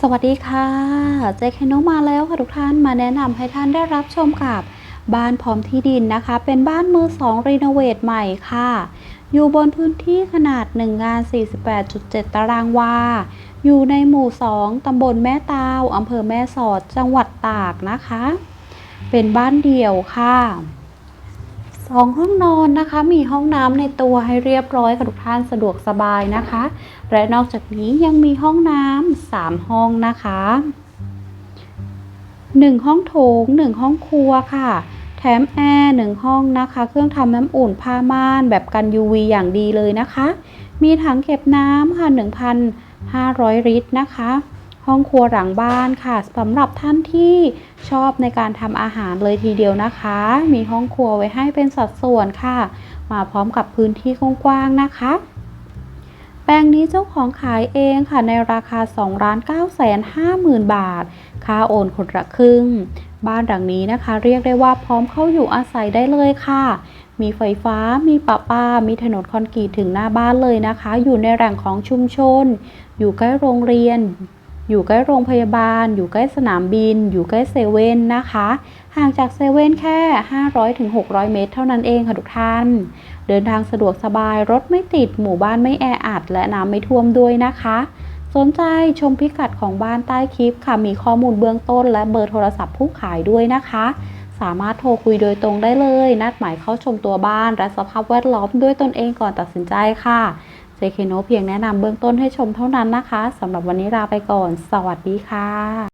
สวัสดีค่ะเจคโนมาแล้วค่ะทุกท่านมาแนะนำให้ท่านได้รับชมกับบ้านพร้อมที่ดินนะคะ เป็นบ้านมือสองรีโนเวทใหม่ค่ะ อยู่บนพื้นที่ขนาด1งาน 48.7 ตารางวา อยู่ในหมู่ 2 ตำบลแม่ตาวอำเภอแม่สอด จังหวัดตากนะคะ เป็นบ้านเดี่ยวค่ะ สองห้องนอนนะคะ มีห้องน้ำในตัวให้เรียบร้อยค่ะทุกท่านสะดวกสบายนะคะ และนอกจากนี้ยังมีห้องน้ำสามห้องนะคะหนึ่งห้องโถงหนึ่งห้องครัวค่ะ แถมแอร์หนึ่งห้องนะคะ เครื่องทำน้ำอุ่นผ้าม่านแบบกัน UV อย่างดีเลยนะคะ มีถังเก็บน้ำค่ะ 1,500 ลิตรนะคะ ห้องครัวหลังบ้านค่ะสำหรับท่านที่ชอบในการทำอาหารเลยทีเดียวนะคะ มีห้องครัวไว้ให้เป็นสัดส่วนค่ะ มาพร้อมกับพื้นที่กว้างๆนะคะ แปลงนี้เจ้าของขายเองค่ะในราคา2ล้าน9แสน5หมื่นบาท ค่าโอนคนละครึ่ง บ้านหลังนี้นะคะ เรียกได้ว่าพร้อมเข้าอยู่อาศัยได้เลยค่ะมีไฟฟ้า มีประปา มีถนนคอนกรีตถึงหน้าบ้านเลยนะคะ อยู่ในแหล่งของชุมชน อยู่ใกล้โรงเรียน อยู่ใกล้โรงพยาบาล อยู่ใกล้สนามบิน อยู่ใกล้เซเว่นนะคะ ห่างจากเซเว่นแค่ 500-600 เมตร เท่านั้นเองค่ะทุกท่าน เดินทางสะดวกสบาย รถไม่ติด หมู่บ้านไม่แออัด และน้ำไม่ท่วมด้วยนะคะ สนใจชมพิกัดของบ้านใต้คลิปค่ะ มีข้อมูลเบื้องต้น และเบอร์โทรศัพท์ผู้ขายด้วยนะคะ สามารถโทรคุยโดยตรงได้เลย นัดหมายเข้าชมตัวบ้าน และสภาพแวดล้อมด้วยตนเองก่อนตัดสินใจค่ะ เจเคโนเพียงแนะนำเบื้องต้นให้ชมเท่านั้นนะคะสำหรับวันนี้ลาไปก่อน สวัสดีค่ะ